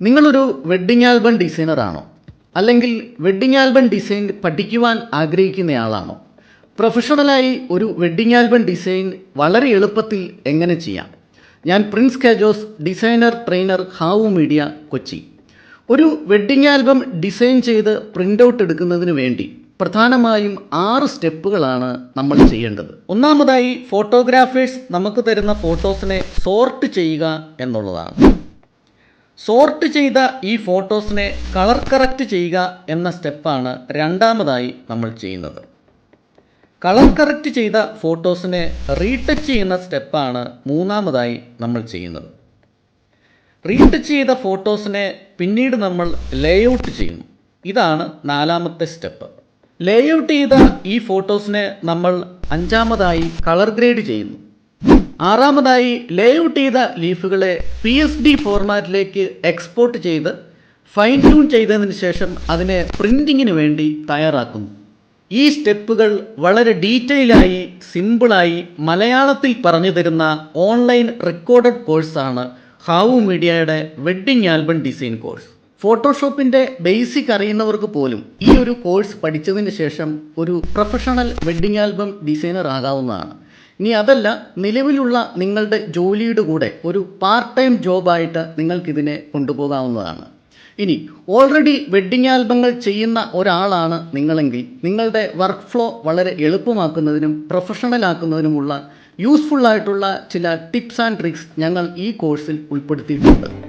നിങ്ങളൊരു wedding album ഡിസൈനറാണോ? അല്ലെങ്കിൽ wedding album design പഠിക്കുവാൻ ആഗ്രഹിക്കുന്നയാളാണോ? പ്രൊഫഷണലായി ഒരു വെഡ്ഡിംഗ് ആൽബം ഡിസൈൻ വളരെ എളുപ്പത്തിൽ എങ്ങനെ ചെയ്യാം? ഞാൻ Prince Kajos designer trainer Havu media Kochi. ഒരു വെഡ്ഡിംഗ് ആൽബം ഡിസൈൻ ചെയ്ത് പ്രിന്റ് ഔട്ട് എടുക്കുന്നതിന് വേണ്ടി പ്രധാനമായും ആറ് സ്റ്റെപ്പുകളാണ് നമ്മൾ ചെയ്യേണ്ടത്. ഒന്നാമതായി ഫോട്ടോഗ്രാഫേഴ്സ് നമുക്ക് തരുന്ന ഫോട്ടോസിനെ സോർട്ട് ചെയ്യുക എന്നുള്ളതാണ്. സോർട്ട് ചെയ്ത ഈ ഫോട്ടോസിനെ കളർ കറക്റ്റ് ചെയ്യുക എന്ന സ്റ്റെപ്പാണ് രണ്ടാമതായി നമ്മൾ ചെയ്യുന്നത്. കളർ കറക്റ്റ് ചെയ്ത ഫോട്ടോസിനെ റീടച്ച് ചെയ്യുന്ന സ്റ്റെപ്പാണ് മൂന്നാമതായി നമ്മൾ ചെയ്യുന്നത്. റീടച്ച് ചെയ്ത ഫോട്ടോസിനെ പിന്നീട് നമ്മൾ ലേഔട്ട് ചെയ്യുന്നു. ഇതാണ് നാലാമത്തെ സ്റ്റെപ്പ്. ലേഔട്ട് ചെയ്ത ഈ ഫോട്ടോസിനെ നമ്മൾ അഞ്ചാമതായി കളർ ഗ്രേഡ് ചെയ്യുന്നു. ആറാമതായി ലേഔട്ട് ചെയ്ത ലീഫുകളെ പി എസ് ഡി ഫോർമാറ്റിലേക്ക് എക്സ്പോർട്ട് ചെയ്ത് ഫൈൻ ട്യൂൺ ചെയ്തതിന് ശേഷം അതിനെ പ്രിന്റിങ്ങിന് വേണ്ടി തയ്യാറാക്കുന്നു. ഈ സ്റ്റെപ്പുകൾ വളരെ ഡീറ്റെയിലായി സിമ്പിളായി മലയാളത്തിൽ പറഞ്ഞു തരുന്ന ഓൺലൈൻ റെക്കോർഡഡ് കോഴ്സാണ് ഹാവു മീഡിയയുടെ വെഡ്ഡിംഗ് ആൽബം ഡിസൈൻ കോഴ്സ് ഫോട്ടോഷോപ്പിന്റെ ബേസിക് അറിയുന്നവർക്ക് പോലും ഈ ഒരു കോഴ്സ് പഠിച്ചതിന് ശേഷം ഒരു പ്രൊഫഷണൽ വെഡ്ഡിംഗ് ആൽബം ഡിസൈനർ ആകാവുന്നതാണ്. ഇനി അതല്ല നിലവിലുള്ള നിങ്ങളുടെ ജോലിയുടെ കൂടെ ഒരു പാർട്ട് ടൈം ജോബായിട്ട് നിങ്ങൾക്കിതിനെ കൊണ്ടുപോകാവുന്നതാണ്. ഇനി ഓൾറെഡി വെഡ്ഡിംഗ് ആൽബങ്ങൾ ചെയ്യുന്ന ഒരാളാണ് നിങ്ങളെങ്കിൽ നിങ്ങളുടെ വർക്ക് ഫ്ലോ വളരെ എളുപ്പമാക്കുന്നതിനും യൂസ്ഫുൾ ആയിട്ടുള്ള ചില ടിപ്സ് ആൻഡ് ട്രിക്സ് ഞങ്ങൾ ഈ കോഴ്സിൽ ഉൾപ്പെടുത്തിയിട്ടുണ്ട്.